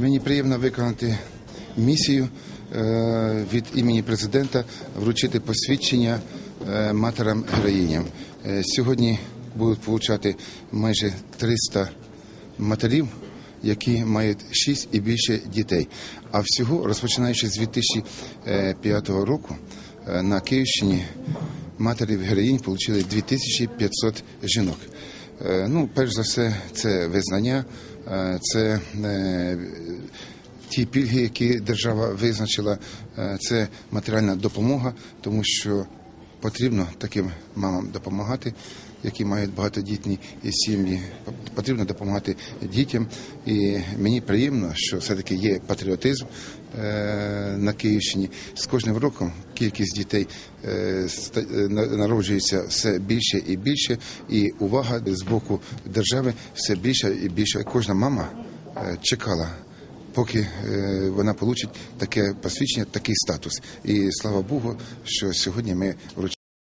Мені приємно виконати місію е, від імені президента вручити посвідчення е, матерам героїням. Е, Сьогодні будуть получати майже 300 матерів, які мають 6 і більше дітей. А всього, розпочинаючи з 2005 року, на Київщині матерів героїнь отримали 2500 жінок. Ну, перш за все, це визнання, це е, ті пільги, які держава визначила, е, це матеріальна допомога, тому що потрібно таким мамам допомагати, які мають багатодітні сім'ї. Потрібно допомагати дітям. І мені приємно, що все-таки є патріотизм е, на Київщині. З кожним роком кількість дітей е, е, на- народжується все більше і більше, і увага з боку держави все більше і більше. Кожна мама чекала поки вона получить таке посвідчення, такий статус. І слава Богу, що сьогодні ми вручаємо.